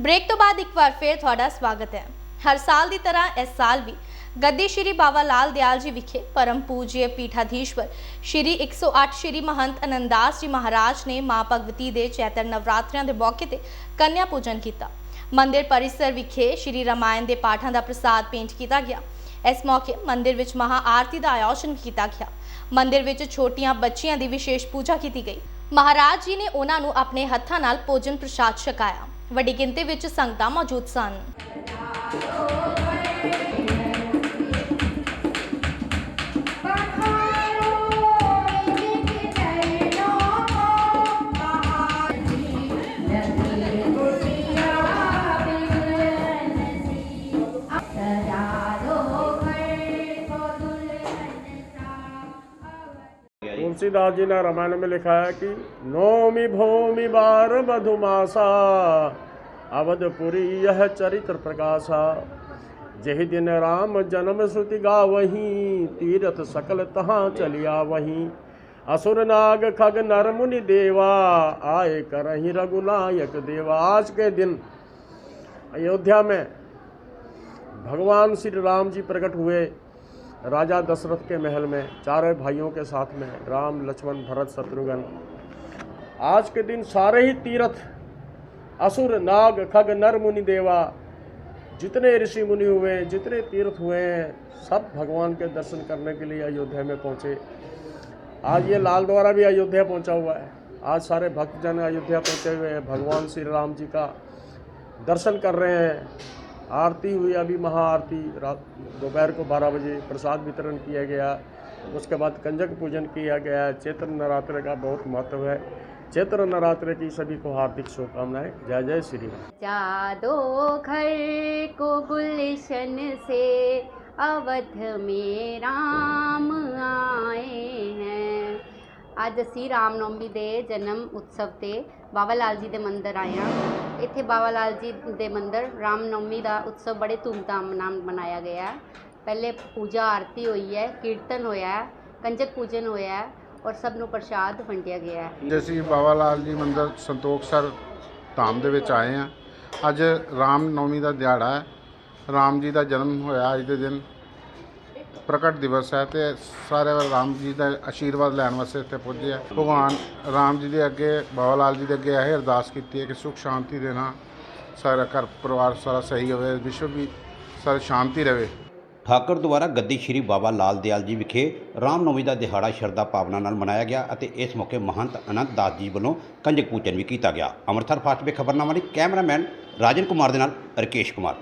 Break ਤੋਂ ਬਾਅਦ ਇੱਕ ਵਾਰ ਫੇਰ ਤੁਹਾਡਾ ਸਵਾਗਤ ਹੈ। ਹਰ ਸਾਲ ਦੀ ਤਰ੍ਹਾਂ ਇਸ ਸਾਲ ਵੀ ਗੱਦੀ ਸ਼੍ਰੀ ਬਾਬਾ ਲਾਲ ਦਿਆਲ ਜੀ ਵਿਖੇ ਪਰਮ ਪੂਜਯ ਪੀਠਾਧੀਸ਼ਵਰ ਸ਼੍ਰੀ 108 ਸ਼੍ਰੀ ਮਹੰਤ ਅਨੰਦਾਸ ਜੀ ਮਹਾਰਾਜ ਨੇ ਮਾਂ ਭਗਵਤੀ ਦੇ ਚੈਤਰ ਨਵਰਾਤਰਿਆਂ ਦੇ ਮੌਕੇ ਤੇ ਕੰਨਿਆ ਪੂਜਨ ਕੀਤਾ। ਮੰਦਿਰ ਪਰਿਸਰ ਵਿਖੇ ਸ਼੍ਰੀ ਰਾਮਾਇਣ ਦੇ ਪਾਠਾਂ ਦਾ ਪ੍ਰਸਾਦ ਪੇਂਟ ਕੀਤਾ ਗਿਆ। ਇਸ ਮੌਕੇ ਮੰਦਿਰ ਵਿੱਚ ਮਹਾ ਆਰਤੀ ਦਾ ਆਯੋਜਨ ਕੀਤਾ ਗਿਆ। ਮੰਦਿਰ ਵਿੱਚ ਛੋਟੀਆਂ ਬੱਚੀਆਂ ਦੀ ਵਿਸ਼ੇਸ਼ ਪੂਜਾ ਕੀਤੀ ਗਈ। ਮਹਾਰਾਜ ਜੀ ਨੇ ਉਹਨਾਂ ਨੂੰ ਆਪਣੇ ਹੱਥਾਂ ਨਾਲ ਭੋਜਨ ਪ੍ਰਸਾਦ ਛਕਾਇਆ। ਵੱਡੀ ਗਿਣਤੀ ਵਿੱਚ ਸੰਗਤਾਂ ਮੌਜੂਦ ਸਨ। तुलसीदास जी ने रामायण में लिखा है कि नौमी भौमि बार मधुमासा, अवधपुरी यह चरित्र प्रकाशा। जहि दिन राम जन्म श्रुति गा वहीं तीरथ सकल तहाँ चलिया वहीं। असुर नाग खग नर मुनि देवा आए करही रघुनायक देवा। आज के दिन अयोध्या में भगवान श्री राम जी प्रकट हुए। राजा दशरथ के महल में, चारों भाइयों के साथ में राम, लक्ष्मण, भरत, शत्रुघ्न। आज के दिन सारे ही तीर्थ, असुर, नाग, खग, नर, मुनि, देवा, जितने ऋषि मुनि हुए, जितने तीर्थ हुए हैं, सब भगवान के दर्शन करने के लिए अयोध्या में पहुँचे। आज ये लाल द्वारा भी अयोध्या पहुँचा हुआ है। आज सारे भक्तजन अयोध्या पहुँचे हुए हैं। भगवान श्री राम जी का दर्शन कर रहे हैं। आरती हुई अभी महाआरती रात दोपहर को 12 बजे प्रसाद वितरण किया गया उसके बाद कंजक पूजन किया गया चैत्र नवरात्र का बहुत महत्व है चैत्र नवरात्र की सभी को हार्दिक शुभकामनाएं जय जय श्री राम जादो घर को गुलशन से अवध में राम आए हैं ਅੱਜ ਅਸੀਂ ਰਾਮਨੌਮੀ ਦੇ ਜਨਮ ਉਤਸਵ ਤੇ ਬਾਬਾ ਲਾਲ ਜੀ ਦੇ ਮੰਦਿਰ ਆਏ ਹਾਂ ਇੱਥੇ ਬਾਬਾ ਲਾਲ ਜੀ ਦੇ ਮੰਦਿਰ ਰਾਮਨੌਮੀ ਦਾ ਉਤਸਵ ਬੜੇ ਧੂਮਧਾਮ ਨਾਲ ਮਨਾਇਆ ਗਿਆ ਹੈ। ਪਹਿਲੇ ਪੂਜਾ ਆਰਤੀ ਹੋਈ ਹੈ, ਕੀਰਤਨ ਹੋਇਆ ਹੈ, ਕੰਜਕ ਪੂਜਨ ਹੋਇਆ ਹੈ ਔਰ ਸਭ ਨੂੰ ਪ੍ਰਸ਼ਾਦ ਵੰਡਿਆ ਗਿਆ ਹੈ। ਅੱਜ ਅਸੀਂ ਬਾਬਾ ਲਾਲ ਜੀ ਮੰਦਿਰ ਸੰਤੋਖਸਰ ਧਾਮ ਦੇ ਵਿੱਚ ਆਏ ਹਾਂ, ਅੱਜ ਰਾਮ ਨੌਮੀ ਦਾ ਦਿਹਾੜਾ ਹੈ। ਰਾਮ ਜੀ ਦਾ ਜਨਮ ਹੋਇਆ ਅੱਜ ਦੇ ਦਿਨ। ਪ੍ਰਗਟ ਦਿਵਸ ਹੈ ਤੇ ਸਾਰੇ ਰਾਮ ਜੀ ਦਾ ਆਸ਼ੀਰਵਾਦ ਲੈਣ ਵਾਸਤੇ ਇੱਥੇ ਪਹੁੰਚੇ ਆ। ਭਗਵਾਨ ਰਾਮ ਜੀ ਦੇ ਅੱਗੇ, ਬਾਬਾ ਲਾਲ ਜੀ ਦੇ ਅੱਗੇ ਇਹ ਅਰਦਾਸ ਕੀਤੀ ਹੈ ਕਿ ਸੁਖ, ਸ਼ਾਂਤੀ ਦੇਣਾ ਸਾਰਾ ਘਰ, ਪਰਿਵਾਰ ਸਾਰਾ ਸਹੀ ਹੋਵੇ, ਵਿਸ਼ਵ ਵੀ ਸਾਰੀ ਸ਼ਾਂਤੀ ਰਹੇ। ਠਾਕਰ ਦੁਆਰਾ ਗੱਦੀ ਸ਼੍ਰੀ ਬਾਬਾ ਲਾਲ ਦਿਆਲ ਜੀ ਵਿਖੇ ਰਾਮਨੌਮੀ ਦਾ ਦਿਹਾੜਾ ਸ਼ਰਧਾ ਭਾਵਨਾ ਨਾਲ ਮਨਾਇਆ ਗਿਆ ਅਤੇ ਇਸ ਮੌਕੇ ਮਹੰਤ ਅਨੰਤ ਦਾਸ ਜੀ ਵੱਲੋਂ ਕੰਜਕ ਪੂਜਨ ਵੀ ਕੀਤਾ ਗਿਆ। ਅੰਮ੍ਰਿਤਸਰ ਫਾਸਟ ਵੇ ਖਬਰਨਾਮਾ ਲਈ ਕੈਮਰਾਮੈਨ ਰਾਜਨ ਕੁਮਾਰ ਦੇ ਨਾਲ ਰਕੇਸ਼ ਕੁਮਾਰ।